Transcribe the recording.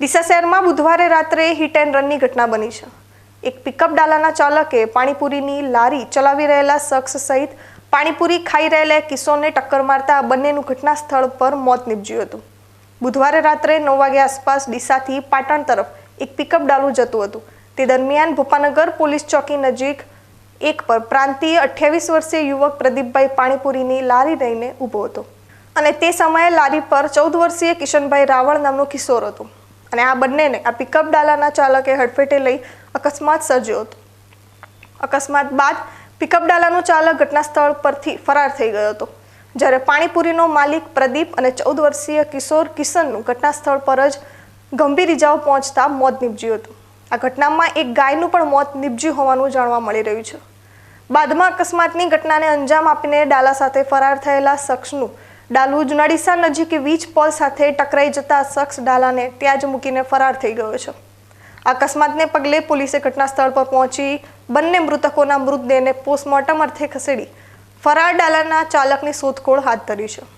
ડીસા શહેરમાં બુધવારે રાત્રે હિટ એન્ડ રનની ઘટના બની છે. એક પિકઅપ ડાલાના ચાલકે પાણીપુરીની લારી ચલાવી રહેલા શખ્સ સહિત પાણીપુરી ખાઈ રહેલા કિશોરને ટક્કર મારતા બંનેનું ઘટના સ્થળ પર મોત નીપજ્યું હતું. બુધવારે રાત્રે નવ વાગ્યા આસપાસ ડીસાથી પાટણ તરફ એક પિકઅપ ડાલું જતું હતું. તે દરમિયાન ભોપાનગર પોલીસ ચોકી નજીક એક પર પ્રાંતિય અઠ્યાવીસ વર્ષીય યુવક પ્રદીપભાઈ પાણીપુરીની લારી લઈને ઊભો હતો. અને તે સમયે લારી પર ચૌદ વર્ષીય કિશનભાઈ રાવળ નામનો કિશોર હતો. અને આ બંનેને, આ પિકઅપ ડાલાના ચાલકે હડફેટે લઈ અકસ્માત સર્જ્યો હતો. અકસ્માત બાદ પિકઅપ ડાલાનો ચાલક ઘટના સ્થળ પરથી ફરાર થઈ ગયો હતો. જ્યારે પાણીપુરીનો માલિક પ્રદીપ અને ચૌદ વર્ષીય કિશોર કિશનનું ઘટના સ્થળ પર જ ગંભીર ઇજાઓ પહોંચતા મોત નીપજ્યું હતું. આ ઘટનામાં એક ગાયનું પણ મોત નીપજ્યું હોવાનું જાણવા મળી રહ્યું છે. બાદમાં અકસ્માતની ઘટનાને અંજામ આપીને ડાલા સાથે ફરાર થયેલા શખ્સનું ડાલુ જુનાડીસા નજીક વીજ પોલ સાથે ટકરાઈ જતા શખ્સ ડાલાને ત્યાં જ મૂકીને ફરાર થઈ ગયો છે. અકસ્માતને પગલે પોલીસે ઘટના સ્થળ પર પહોંચી બંને મૃતકોના મૃતદેહને પોસ્ટમોર્ટમ અર્થે ખસેડી ફરાર ડાલાના ચાલકની શોધખોળ હાથ ધરી છે.